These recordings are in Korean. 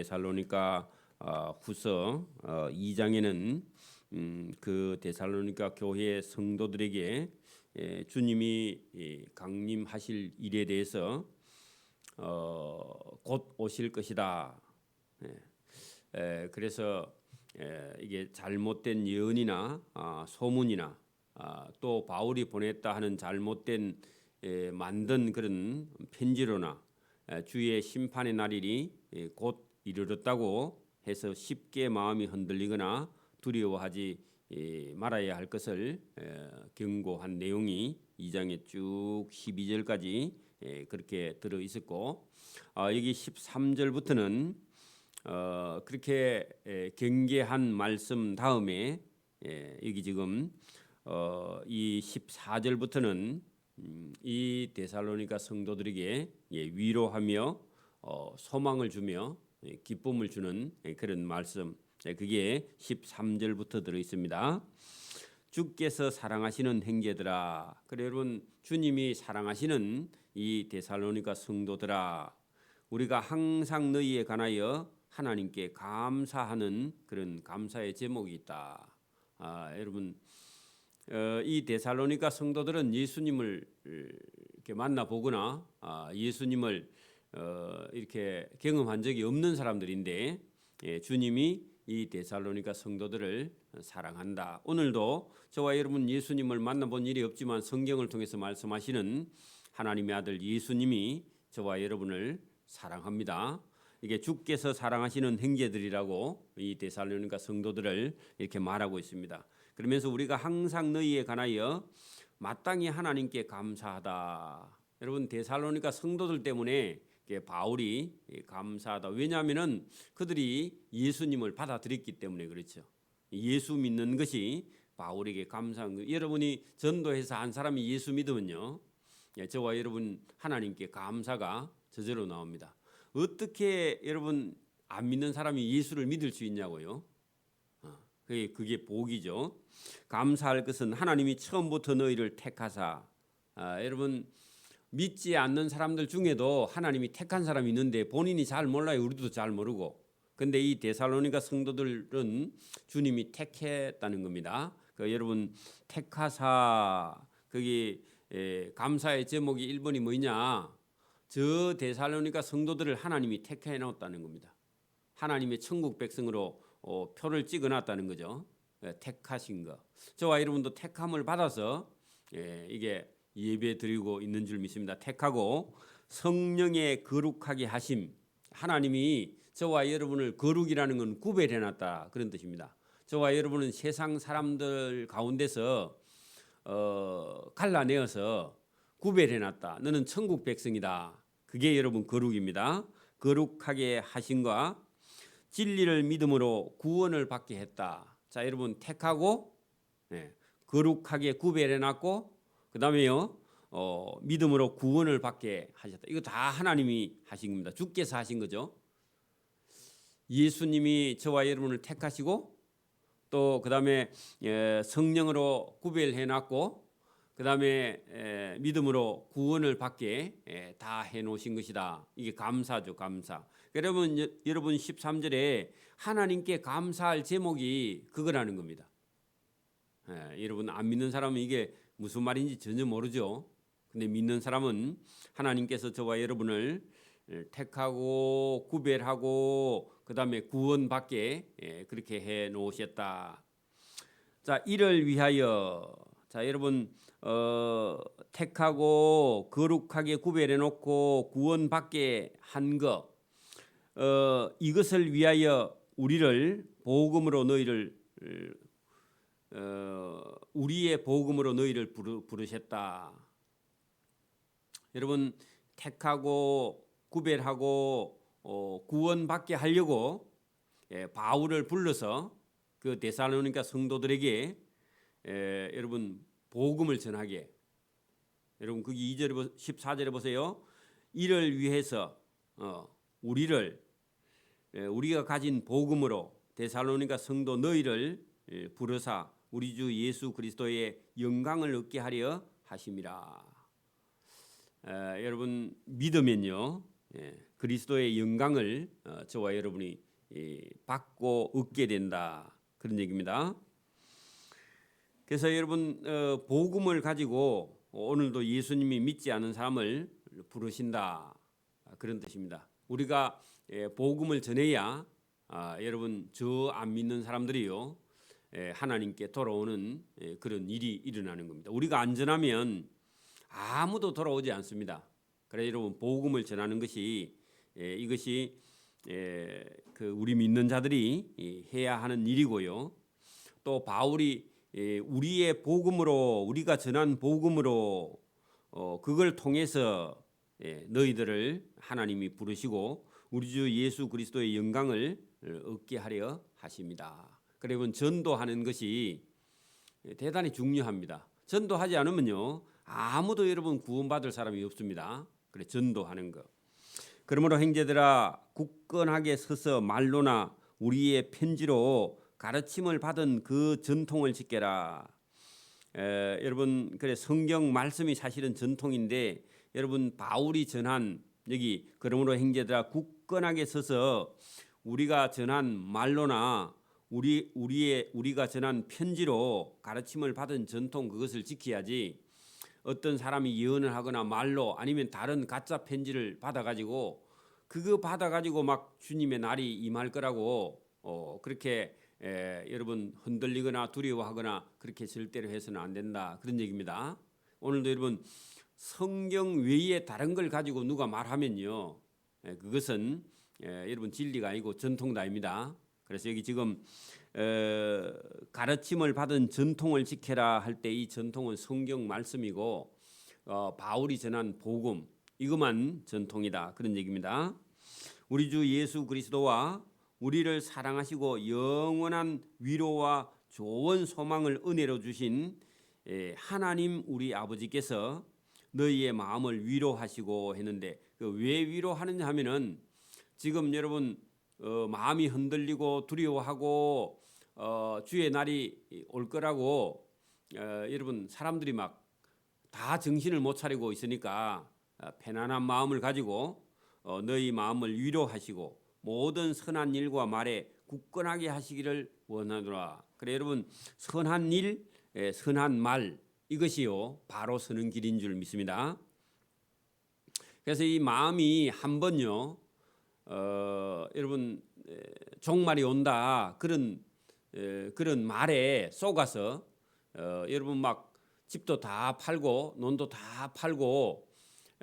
데살로니가 어, 후서 어, 2장에는 음, 그 데살로니가 교회 성도들에게 예, 주님이 이 강림하실 일에 대해서 어, 곧 오실 것이다. 예. 에, 그래서 에, 이게 잘못된 예언이나 아, 소문이나 아, 또 바울이 보냈다 하는 잘못된 에, 만든 그런 편지로나 에, 주의 심판의 날이 에, 곧 이르렀다고 해서 쉽게 마음이 흔들리거나 두려워하지 에, 말아야 할 것을 에, 경고한 내용이 2장에 쭉 12절까지 에, 그렇게 들어 있었고 아, 여기 13절부터는 어, 그렇게 에, 경계한 말씀 다음에 예, 여기 지금 어, 이 14절부터는 음, 이 데살로니가 성도들에게 예, 위로하며 어, 소망을 주며 예, 기쁨을 주는 예, 그런 말씀 예, 그게 13절부터 들어 있습니다. 주께서 사랑하시는 형제들아 그래 여러분 주님이 사랑하시는 이 데살로니가 성도들아 우리가 항상 너희에 관하여 하나님께 감사하는 그런 감사의 제목이 있다. 아, 여러분 어, 이 데살로니가 성도들은 예수님을 이렇게 만나 보거나 아, 예수님을 어, 이렇게 경험한 적이 없는 사람들인데 예, 주님이 이 데살로니가 성도들을 사랑한다. 오늘도 저와 여러분 예수님을 만나본 일이 없지만 성경을 통해서 말씀하시는 하나님의 아들 예수님이 저와 여러분을 사랑합니다. 이게 주께서 사랑하시는 형제들이라고 이 데살로니가 성도들을 이렇게 말하고 있습니다. 그러면서 우리가 항상 너희에 관하여 마땅히 하나님께 감사하다. 여러분 데살로니가 성도들 때문에 바울이 감사하다. 왜냐하면은 그들이 예수님을 받아들였기 때문에 그렇죠. 예수 믿는 것이 바울에게 감사한 거. 여러분이 전도해서 한 사람이 예수 믿으면요, 예, 저와 여러분 하나님께 감사가 저절로 나옵니다. 어떻게 여러분 안 믿는 사람이 예수를 믿을 수 있냐고요? 어, 그게 그게 복이죠. 감사할 것은 하나님이 처음부터 너희를 택하사. 아, 여러분 믿지 않는 사람들 중에도 하나님이 택한 사람이 있는데 본인이 잘 몰라요. 우리도 잘 모르고. 근데 이 데살로니가 성도들은 주님이 택했다는 겁니다. 그 여러분 택하사 거기 에, 감사의 제목이 1번이 뭐냐? 저 데살로니가 성도들을 하나님이 택해 놓았다는 겁니다. 하나님의 천국 백성으로 어, 표를 찍어 놨다는 거죠. 예, 택하신 거. 저와 여러분도 택함을 받아서 예, 이게 예배 드리고 있는 줄 믿습니다. 택하고 성령의 거룩하게 하심. 하나님이 저와 여러분을 거룩이라는 건 구별해 놨다 그런 뜻입니다. 저와 여러분은 세상 사람들 가운데서 어, 갈라내어서 구별해 놨다. 너는 천국 백성이다. 그게 여러분 거룩입니다. 거룩하게 하신과 진리를 믿음으로 구원을 받게 했다. 자, 여러분 택하고 네, 거룩하게 구별해 놨고 그 다음에요. 어, 믿음으로 구원을 받게 하셨다. 이거 다 하나님이 하신 겁니다. 주께서 하신 거죠. 예수님이 저와 여러분을 택하시고 또 그다음에 예, 성령으로 구별해 놨고 그다음에 에, 믿음으로 구원을 받게 에, 다 해 놓으신 것이다. 이게 감사죠, 감사. 여러분, 여, 여러분 13절에 하나님께 감사할 제목이 그거라는 겁니다. 에, 여러분 안 믿는 사람은 이게 무슨 말인지 전혀 모르죠. 근데 믿는 사람은 하나님께서 저와 여러분을 에, 택하고 구별하고 그다음에 구원받게 에, 그렇게 해 놓으셨다. 자, 이를 위하여 자, 여러분 어, 택하고 거룩하게 구별해 놓고 구원받게 한 것, 어, 이것을 위하여 우리를 복음으로 너희를 어, 우리의 복음으로 너희를 부르, 부르셨다. 여러분 택하고 구별하고 어, 구원받게 하려고 예, 바울을 불러서 그 데살로니가 성도들에게 에, 여러분 복음을 전하게 여러분 거기 2절에 14절에 보세요. 이를 위해서 어, 우리를 에, 우리가 가진 복음으로 데살로니가 성도 너희를 에, 부르사 우리 주 예수 그리스도의 영광을 얻게 하려 하심이라. 에, 여러분 믿으면요. 예, 그리스도의 영광을 어, 저와 여러분이 이, 받고 얻게 된다 그런 얘기입니다. 그래서 여러분 어, 복음을 가지고 오늘도 예수님이 믿지 않은 사람을 부르신다 그런 뜻입니다. 우리가 예, 복음을 전해야 아, 여러분 저 안 믿는 사람들이요 예, 하나님께 돌아오는 예, 그런 일이 일어나는 겁니다. 우리가 안전하면 아무도 돌아오지 않습니다. 그래 여러분 복음을 전하는 것이 예, 이것이 예, 그 우리 믿는 자들이 이, 해야 하는 일이고요. 또 바울이 예, 우리의 복음으로 우리가 전한 복음으로 어, 그걸 통해서 예, 너희들을 하나님이 부르시고 우리 주 예수 그리스도의 영광을 어, 얻게 하려 하십니다. 그러면 전도하는 것이 대단히 중요합니다. 전도하지 않으면요 아무도 여러분 구원받을 사람이 없습니다. 그래 전도하는 거. 그러므로 형제들아 굳건하게 서서 말로나 우리의 편지로 가르침을 받은 그 전통을 지켜라. 에, 여러분 그래 성경 말씀이 사실은 전통인데 여러분 바울이 전한 여기 그러므로 형제들아 굳건하게 서서 우리가 전한 말로나 우리 우리의 우리가 전한 편지로 가르침을 받은 전통 그것을 지켜야지 어떤 사람이 예언을 하거나 말로 아니면 다른 가짜 편지를 받아 가지고 그거 받아 가지고 막 주님의 날이 임할 거라고 어 그렇게 에, 여러분 흔들리거나 두려워하거나 그렇게 절대로 해서는 안 된다 그런 얘기입니다. 오늘도 여러분 성경 외에 다른 걸 가지고 누가 말하면요 에, 그것은 에, 여러분 진리가 아니고 전통도 아닙니다. 그래서 여기 지금 에, 가르침을 받은 전통을 지켜라 할 때 이 전통은 성경 말씀이고 어, 바울이 전한 복음 이것만 전통이다 그런 얘기입니다. 우리 주 예수 그리스도와 우리를 사랑하시고 영원한 위로와 좋은 소망을 은혜로 주신 에, 하나님 우리 아버지께서 너희의 마음을 위로하시고 했는데 그왜 위로하느냐 하면은 지금 여러분 어, 마음이 흔들리고 두려워하고 어, 주의 날이 올 거라고 어, 여러분 사람들이 막 다 정신을 못 차리고 있으니까 어, 편안한 마음을 가지고 어, 너희 마음을 위로하시고 모든 선한 일과 말에 굳건하게 하시기를 원하노라. 그래 여러분 선한 일, 예, 선한 말 이것이요 바로 서는 길인 줄 믿습니다. 그래서 이 마음이 한 번요, 어, 여러분 에, 종말이 온다. 그런 에, 그런 말에 속아서 어, 여러분 막 집도 다 팔고 논도 다 팔고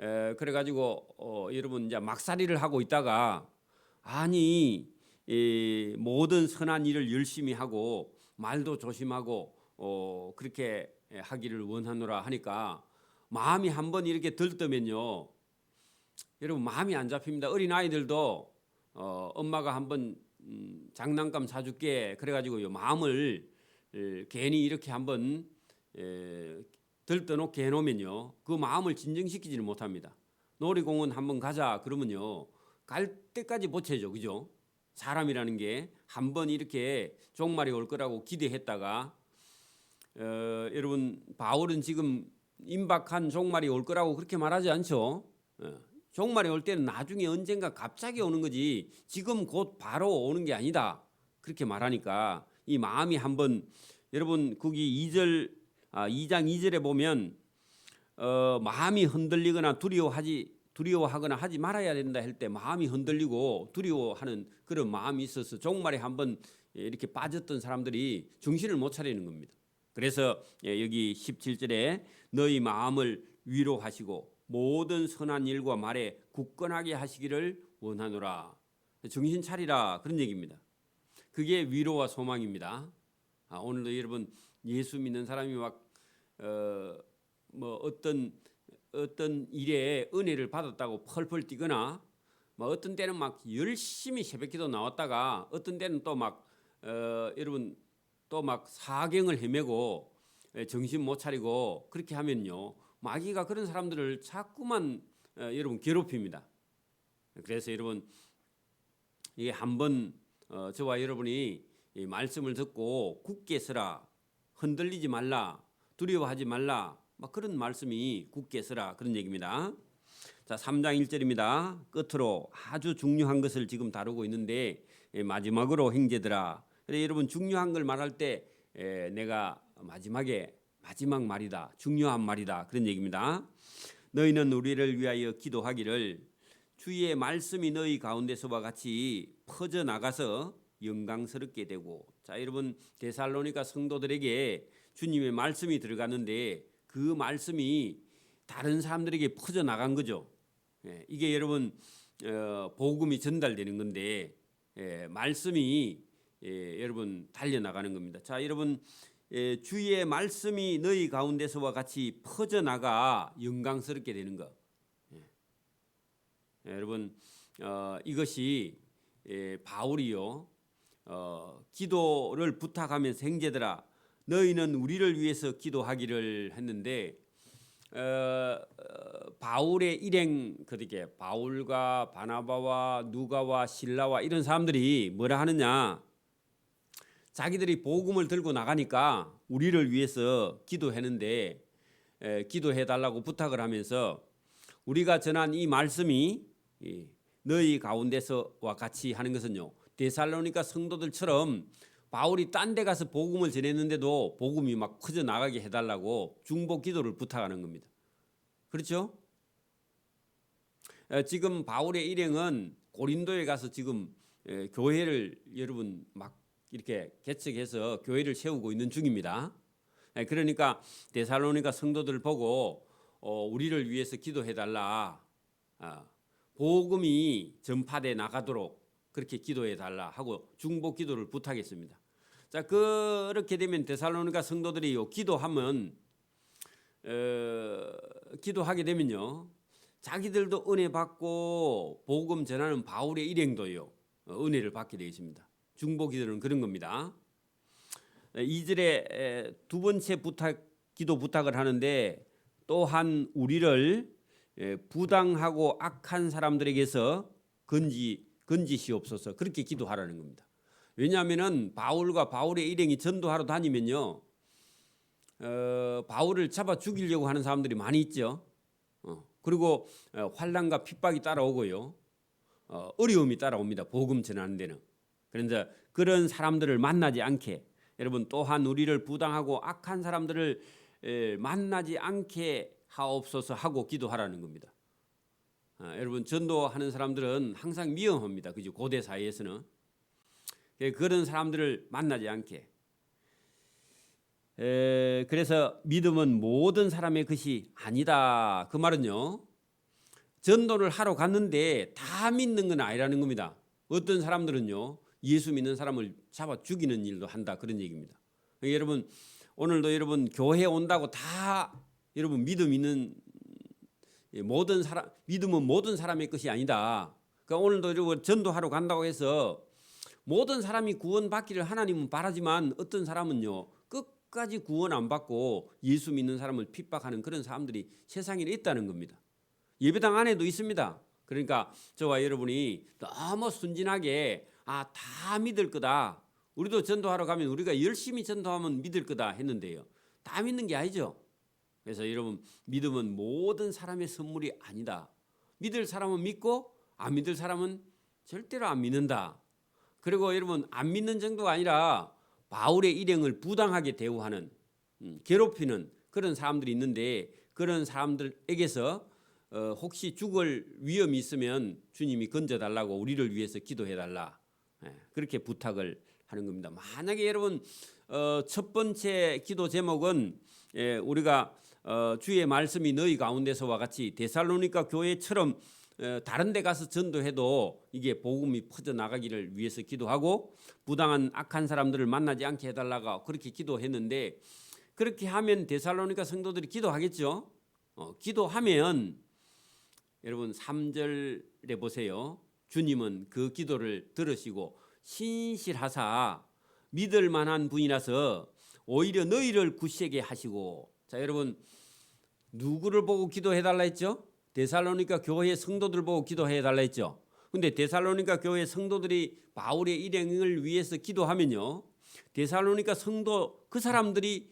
에, 그래가지고 어, 여러분 이제 막살이를 하고 있다가 아니 이 모든 선한 일을 열심히 하고 말도 조심하고 어, 그렇게 하기를 원하노라 하니까 마음이 한번 이렇게 들떠면요 여러분 마음이 안 잡힙니다. 어린 아이들도 어, 엄마가 한번 음, 장난감 사줄게. 그래가지고 요 마음을 에, 괜히 이렇게 한번 에, 들떠놓게 해놓으면요 그 마음을 진정시키지는 못합니다. 놀이공원 한번 가자. 그러면요 갈 때까지 못 해죠 그죠? 사람이라는 게 한 번 이렇게 종말이 올 거라고 기대했다가 어, 여러분 바울은 지금 임박한 종말이 올 거라고 그렇게 말하지 않죠? 어, 종말이 올 때는 나중에 언젠가 갑자기 오는 거지 지금 곧 바로 오는 게 아니다 그렇게 말하니까 이 마음이 한번 여러분 거기 2절 아, 2장 2절에 보면 어, 마음이 흔들리거나 두려워하지 두려워하거나 하지 말아야 된다 할 때 마음이 흔들리고 두려워하는 그런 마음이 있어서 종말에 한번 이렇게 빠졌던 사람들이 정신을 못 차리는 겁니다. 그래서 예, 여기 17절에 너희 마음을 위로하시고 모든 선한 일과 말에 굳건하게 하시기를 원하노라. 정신 차리라 그런 얘기입니다. 그게 위로와 소망입니다. 아, 오늘도 여러분 예수 믿는 사람이 막 어, 뭐 어떤 어떤 일에 은혜를 받았다고 펄펄 뛰거나 뭐 어떤 때는 막 열심히 새벽기도 나왔다가 어떤 때는 또막 어, 여러분 또 막 사경을 헤매고 에, 정신 못 차리고 그렇게 하면요 마귀가 그런 사람들을 자꾸만 어, 여러분 괴롭힙니다. 그래서 여러분 이게 한번 어, 저와 여러분이 이 말씀을 듣고 굳게 서라 흔들리지 말라 두려워하지 말라 막 그런 말씀이 굳게 서라 그런 얘기입니다. 자, 3장 1절입니다. 끝으로 아주 중요한 것을 지금 다루고 있는데 예, 마지막으로 형제들아. 그래 여러분 중요한 걸 말할 때 에, 내가 마지막에 마지막 말이다. 중요한 말이다. 그런 얘기입니다. 너희는 우리를 위하여 기도하기를 주의 말씀이 너희 가운데서와 같이 퍼져 나가서 영광스럽게 되고 자 여러분 데살로니가 성도들에게 주님의 말씀이 들어갔는데 그 말씀이 다른 사람들에게 퍼져 나간 거죠. 예, 이게 여러분 어, 복음이 전달되는 건데 예, 말씀이 예, 여러분 달려 나가는 겁니다. 자 여러분 예, 주의 말씀이 너희 가운데서와 같이 퍼져 나가 영광스럽게 되는 것. 예, 여러분 어, 이것이 예, 바울이요 어, 기도를 부탁하면서 형제들아 너희는 우리를 위해서 기도하기를 했는데 어, 어, 바울의 일행 그렇게 바울과 바나바와 누가와 신라와 이런 사람들이 뭐라 하느냐 자기들이 복음을 들고 나가니까 우리를 위해서 기도했는데 에, 기도해 달라고 부탁을 하면서 우리가 전한 이 말씀이 이, 너희 가운데서와 같이 하는 것은요 데살로니가 성도들처럼 바울이 딴 데 가서 복음을 전했는데도 복음이 막 커져 나가게 해달라고 중보 기도를 부탁하는 겁니다. 그렇죠? 에, 지금 바울의 일행은 고린도에 가서 지금 에, 교회를 여러분 막 이렇게 개척해서 교회를 세우고 있는 중입니다. 에, 그러니까 데살로니가 성도들 보고 어, 우리를 위해서 기도해 달라. 아, 복음이 전파돼 나가도록 그렇게 기도해 달라 하고 중보 기도를 부탁했습니다. 자 그렇게 되면 데살로니가 성도들이 요 기도하면 어, 기도하게 되면요 자기들도 은혜 받고 복음 전하는 바울의 일행도요 어, 은혜를 받게 되어 있습니다. 중보 기도는 그런 겁니다. 2절에 두 번째 부탁 기도 부탁을 하는데 또한 우리를 에, 부당하고 악한 사람들에게서 건지 건지시옵소서 그렇게 기도하라는 겁니다. 왜냐하면은 바울과 바울의 일행이 전도하러 다니면요, 어, 바울을 잡아 죽이려고 하는 사람들이 많이 있죠. 어, 그리고 어, 환란과 핍박이 따라오고요, 어, 어려움이 따라옵니다. 복음 전하는 데는. 그런데 그런 사람들을 만나지 않게 여러분 또한 우리를 부당하고 악한 사람들을 에, 만나지 않게 하옵소서 하고 기도하라는 겁니다. 아, 여러분 전도하는 사람들은 항상 위험합니다. 그죠? 고대 사회에서는 예, 그런 사람들을 만나지 않게. 에, 그래서 믿음은 모든 사람의 것이 아니다. 그 말은요. 전도를 하러 갔는데 다 믿는 건 아니라는 겁니다. 어떤 사람들은요. 예수 믿는 사람을 잡아 죽이는 일도 한다 그런 얘기입니다. 그러니까 여러분 오늘도 여러분 교회 온다고 다 여러분 믿음 있는 예, 모든 사람 믿음은 모든 사람의 것이 아니다. 그러니까 오늘도 여러분 전도하러 간다고 해서 모든 사람이 구원받기를 하나님은 바라지만 어떤 사람은요 끝까지 구원 안 받고 예수 믿는 사람을 핍박하는 그런 사람들이 세상에 있다는 겁니다. 예배당 안에도 있습니다. 그러니까 저와 여러분이 너무 순진하게 아 다 믿을 거다. 우리도 전도하러 가면 우리가 열심히 전도하면 믿을 거다 했는데요. 다 믿는 게 아니죠. 그래서 여러분 믿음은 모든 사람의 선물이 아니다. 믿을 사람은 믿고 안 믿을 사람은 절대로 안 믿는다. 그리고 여러분 안 믿는 정도가 아니라 바울의 일행을 부당하게 대우하는 음, 괴롭히는 그런 사람들이 있는데 그런 사람들에게서 어, 혹시 죽을 위험이 있으면 주님이 건져달라고 우리를 위해서 기도해달라 예, 그렇게 부탁을 하는 겁니다. 만약에 여러분 어, 첫 번째 기도 제목은 예, 우리가 어, 주의 말씀이 너희 가운데서와 같이 데살로니가 교회처럼 어, 다른 데 가서 전도해도 이게 복음이 퍼져 나가기를 위해서 기도하고 부당한 악한 사람들을 만나지 않게 해달라고 그렇게 기도했는데 그렇게 하면 데살로니가 성도들이 기도하겠죠. 어, 기도하면 여러분 3절에 보세요. 주님은 그 기도를 들으시고 신실하사 믿을 만한 분이라서 오히려 너희를 굳세게 하시고 자 여러분 누구를 보고 기도해 달라 했죠? 데살로니가 교회 성도들 보고 기도해 달라 했죠. 근데 데살로니가 교회 성도들이 바울의 일행을 위해서 기도하면요. 데살로니가 성도 그 사람들이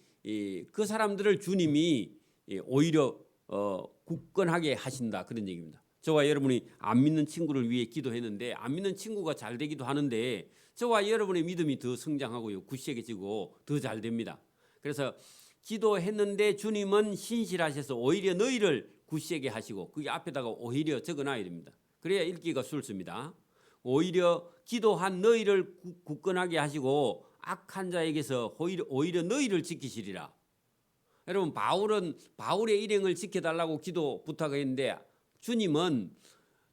그 사람들을 주님이 오히려 어, 굳건하게 하신다 그런 얘기입니다. 저와 여러분이 안 믿는 친구를 위해 기도했는데 안 믿는 친구가 잘 되기도 하는데 저와 여러분의 믿음이 더 성장하고요 굳세게지고 더 잘 됩니다. 그래서 기도했는데 주님은 신실하셔서 오히려 너희를 굳세게 하시고 그게 앞에다가 오히려 적어놔야 됩니다. 그래야 읽기가 순수입니다. 오히려 기도한 너희를 굳- 굳건하게 하시고 악한 자에게서 오히려 너희를 지키시리라. 여러분 바울은 바울의 일행을 지켜달라고 기도 부탁했는데 주님은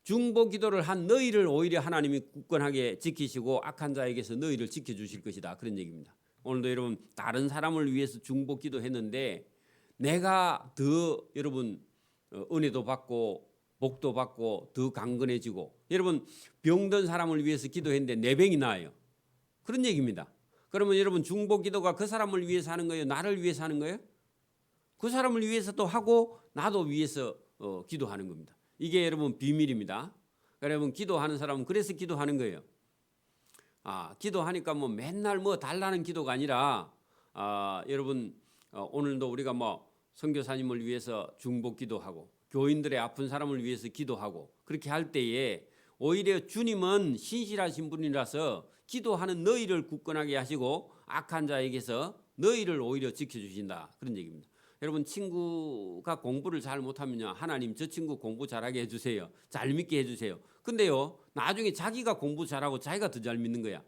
중보 기도를 한 너희를 오히려 하나님이 굳건하게 지키시고 악한 자에게서 너희를 지켜주실 것이다 그런 얘기입니다. 오늘도 여러분 다른 사람을 위해서 중보 기도했는데 내가 더 여러분 어, 은혜도 받고 복도 받고 더 강건해지고 여러분 병든 사람을 위해서 기도했는데 내 병이 나아요. 그런 얘기입니다. 그러면 여러분 중보 기도가 그 사람을 위해서 하는 거예요? 나를 위해서 하는 거예요? 그 사람을 위해서도 하고 나도 위해서 어, 기도하는 겁니다. 이게 여러분 비밀입니다. 여러분 기도하는 사람은 그래서 기도하는 거예요. 아 기도하니까 뭐 맨날 뭐 달라는 기도가 아니라 아 여러분 어, 오늘도 우리가 뭐 선교사님을 위해서 중보 기도하고 교인들의 아픈 사람을 위해서 기도하고 그렇게 할 때에 오히려 주님은 신실하신 분이라서 기도하는 너희를 굳건하게 하시고 악한 자에게서 너희를 오히려 지켜주신다 그런 얘기입니다. 여러분 친구가 공부를 잘 못하면요. 하나님 저 친구 공부 잘하게 해주세요. 잘 믿게 해주세요. 근데요 나중에 자기가 공부 잘하고 자기가 더 잘 믿는 거야.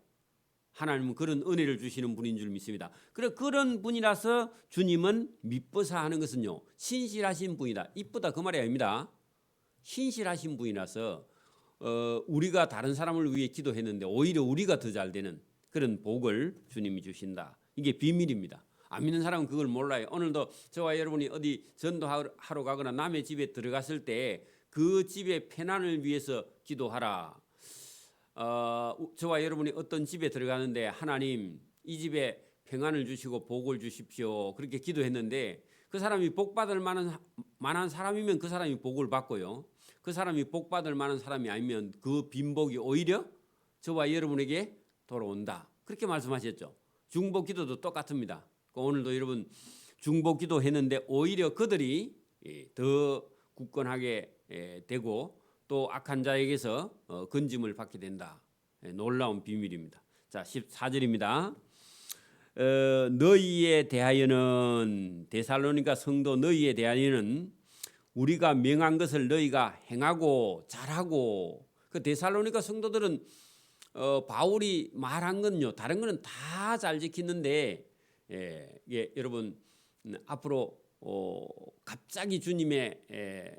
하나님은 그런 은혜를 주시는 분인 줄 믿습니다. 그래 그런 분이라서 주님은 미뻐서 하는 것은요 신실하신 분이다. 이쁘다. 그 말이 아닙니다. 신실하신 분이라서 어, 우리가 다른 사람을 위해 기도했는데 오히려 우리가 더 잘 되는 그런 복을 주님이 주신다. 이게 비밀입니다 안 믿는 사람은 그걸 몰라요. 오늘도 저와 여러분이 어디 전도하러 가거나 남의 집에 들어갔을 때 그 집의 편안을 위해서 기도하라. 어, 저와 여러분이 어떤 집에 들어가는데 하나님 이 집에 평안을 주시고 복을 주십시오. 그렇게 기도했는데 그 사람이 복 받을 만한 만한 사람이면 그 사람이 복을 받고요. 그 사람이 복 받을 만한 사람이 아니면 그 빈복이 오히려 저와 여러분에게 돌아온다. 그렇게 말씀하셨죠. 중복 기도도 똑같습니다. 그 오늘도 여러분 중복 기도 했는데 오히려 그들이 예, 더 굳건하게 예, 되고 또 악한 자에게서 어, 건짐을 받게 된다. 예, 놀라운 비밀입니다. 자, 14절입니다. 어, 너희에 대하여는 데살로니가 성도 너희에 대하여는 우리가 명한 것을 너희가 행하고 잘하고 그 데살로니가 성도들은 어, 바울이 말한 건요 다른 거는 다 잘 지키는데 예, 예, 여러분 음, 앞으로 어, 갑자기 주님의 에,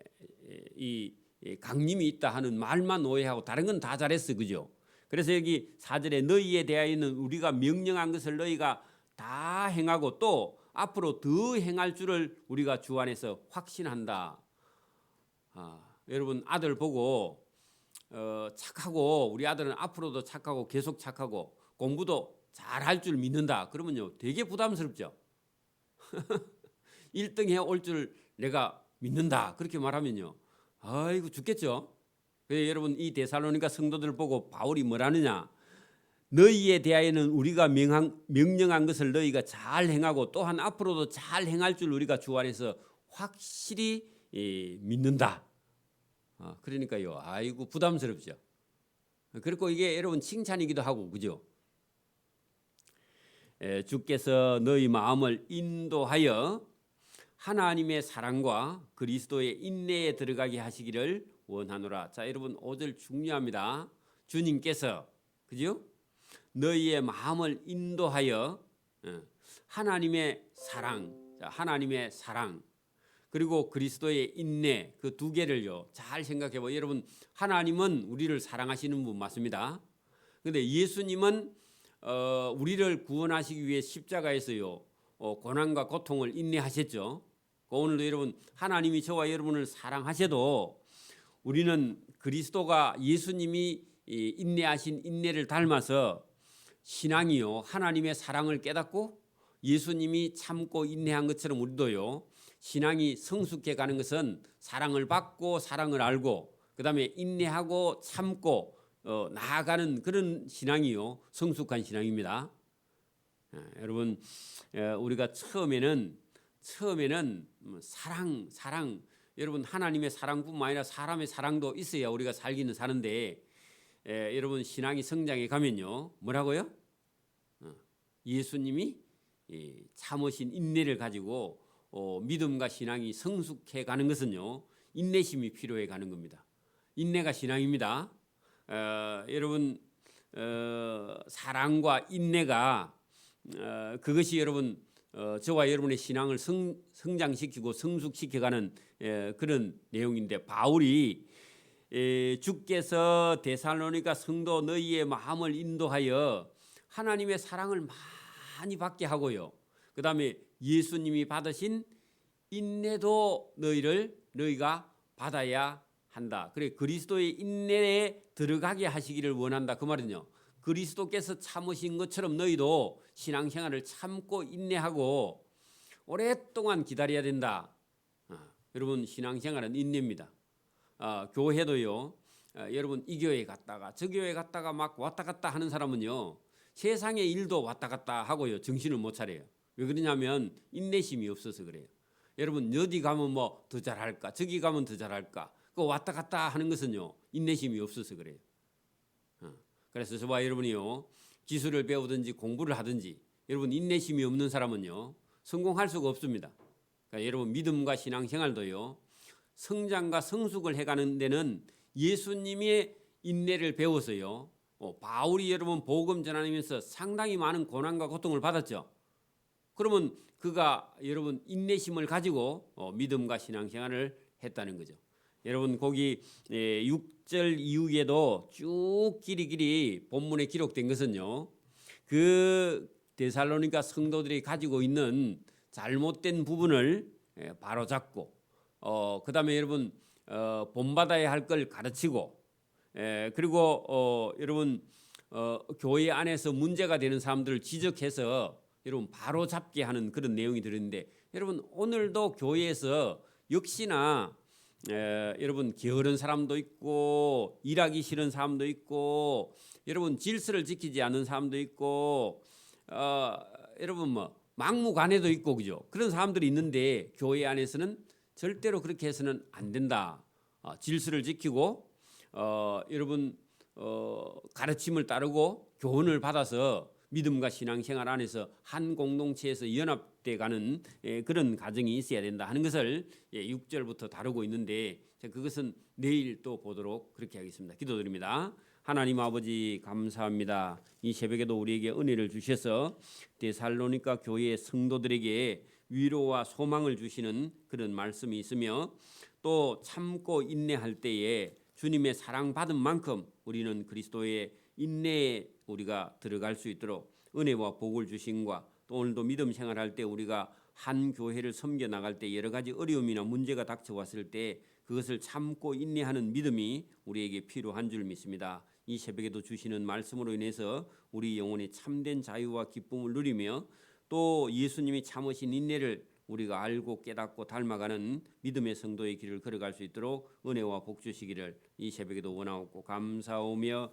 이 강림이 있다 하는 말만 오해하고 다른 건 다 잘했어 그죠? 그래서 여기 사절에 너희에 대하여는 우리가 명령한 것을 너희가 다 행하고 또 앞으로 더 행할 줄을 우리가 주 안에서 확신한다. 아, 여러분 아들 보고 어, 착하고 우리 아들은 앞으로도 착하고 계속 착하고 공부도 잘 할 줄 믿는다. 그러면요 되게 부담스럽죠. 1등 해 올 줄 내가 믿는다. 그렇게 말하면요. 아이고 죽겠죠. 여러분 이 데살로니가 성도들 보고 바울이 뭐라느냐? 너희에 대하여는 우리가 명한, 명령한 것을 너희가 잘 행하고 또한 앞으로도 잘 행할 줄 우리가 주 안에서 확실히 예, 믿는다. 아, 그러니까요. 아이고 부담스럽죠. 그리고 이게 여러분 칭찬이기도 하고 그죠? 에, 주께서 너희 마음을 인도하여 하나님의 사랑과 그리스도의 인내에 들어가게 하시기를 원하노라. 자, 여러분 5절 중요합니다. 주님께서 그죠? 너희의 마음을 인도하여 어, 하나님의 사랑, 자, 하나님의 사랑 그리고 그리스도의 인내 그 두 개를요 잘 생각해 보. 여러분 하나님은 우리를 사랑하시는 분 맞습니다. 근데 예수님은 어, 우리를 구원하시기 위해 십자가에서요 어, 고난과 고통을 인내하셨죠. 그 오늘도 여러분 하나님이 저와 여러분을 사랑하셔도 우리는 그리스도가 예수님이 이 인내하신 인내를 닮아서 신앙이요 하나님의 사랑을 깨닫고 예수님이 참고 인내한 것처럼 우리도요 신앙이 성숙해 가는 것은 사랑을 받고 사랑을 알고 그다음에 인내하고 참고 어, 나아가는 그런 신앙이요 성숙한 신앙입니다. 예, 여러분 예, 우리가 처음에는 처음에는 뭐 사랑 사랑 여러분 하나님의 사랑뿐만 아니라 사람의 사랑도 있어야 우리가 살기는 사는데 에, 여러분 신앙이 성장해 가면요 뭐라고요? 어, 예수님이 이 참으신 인내를 가지고 어, 믿음과 신앙이 성숙해 가는 것은요 인내심이 필요해 가는 겁니다. 인내가 신앙입니다. 어, 여러분 어, 사랑과 인내가 어, 그것이 여러분 어, 저와 여러분의 신앙을 성, 성장시키고 성숙시켜가는 에, 그런 내용인데 바울이 에, 주께서 데살로니가 성도 너희의 마음을 인도하여 하나님의 사랑을 많이 받게 하고요. 그 다음에 예수님이 받으신 인내도 너희를 너희가 받아야 한다. 그래 그리스도의 인내에 들어가게 하시기를 원한다. 그 말은요. 그리스도께서 참으신 것처럼 너희도 신앙생활을 참고 인내하고 오랫동안 기다려야 된다. 아, 여러분 신앙생활은 인내입니다. 아, 교회도요. 아, 여러분 이 교회 갔다가 저 교회 갔다가 막 왔다 갔다 하는 사람은요. 세상의 일도 왔다 갔다 하고요. 정신을 못 차려요. 왜 그러냐면 인내심이 없어서 그래요. 여러분 어디 가면 뭐 더 잘할까? 저기 가면 더 잘할까? 그 왔다 갔다 하는 것은요. 인내심이 없어서 그래요. 어. 그래서 저와 여러분이요. 기술을 배우든지 공부를 하든지 여러분 인내심이 없는 사람은요. 성공할 수가 없습니다. 그러니까 여러분 믿음과 신앙생활도요. 성장과 성숙을 해가는 데는 예수님의 인내를 배워서요. 어, 바울이 여러분 복음 전하면서 상당히 많은 고난과 고통을 받았죠. 그러면 그가 여러분 인내심을 가지고 어, 믿음과 신앙생활을 했다는 거죠. 여러분 거기 예, 6절 이후에도 쭉 길이 길이 본문에 기록된 것은요. 그 데살로니가 성도들이 가지고 있는 잘못된 부분을 예, 바로 잡고 어 그다음에 여러분 어 본받아야 할 걸 가르치고 예, 그리고 어 여러분 어 교회 안에서 문제가 되는 사람들을 지적해서 여러분 바로 잡게 하는 그런 내용이 들었는데 여러분 오늘도 교회에서 역시나 에, 여러분 게으른 사람도 있고 일하기 싫은 사람도 있고 여러분 질서를 지키지 않는 사람도 있고 어, 여러분 뭐 막무가내도 있고 그죠? 그런 사람들이 있는데 교회 안에서는 절대로 그렇게 해서는 안 된다. 어, 질서를 지키고 어, 여러분 어, 가르침을 따르고 교훈을 받아서 믿음과 신앙생활 안에서 한 공동체에서 연합돼 가는 예, 그런 가정이 있어야 된다 하는 것을 예, 6절부터 다루고 있는데 자, 그것은 내일 또 보도록 그렇게 하겠습니다. 기도드립니다. 하나님 아버지 감사합니다. 이 새벽에도 우리에게 은혜를 주셔서 데살로니가 교회의 성도들에게 위로와 소망을 주시는 그런 말씀이 있으며 또 참고 인내할 때에 주님의 사랑 받은 만큼 우리는 그리스도의 인내에 우리가 들어갈 수 있도록 은혜와 복을 주신과 또 오늘도 믿음 생활할 때 우리가 한 교회를 섬겨 나갈 때 여러 가지 어려움이나 문제가 닥쳐왔을 때 그것을 참고 인내하는 믿음이 우리에게 필요한 줄 믿습니다. 이 새벽에도 주시는 말씀으로 인해서 우리 영혼의 참된 자유와 기쁨을 누리며 또 예수님이 참으신 인내를 우리가 알고 깨닫고 닮아가는 믿음의 성도의 길을 걸어갈 수 있도록 은혜와 복 주시기를 이 새벽에도 원하옵고 감사오며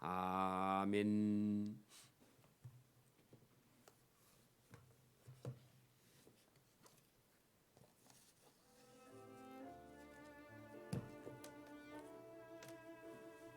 아멘.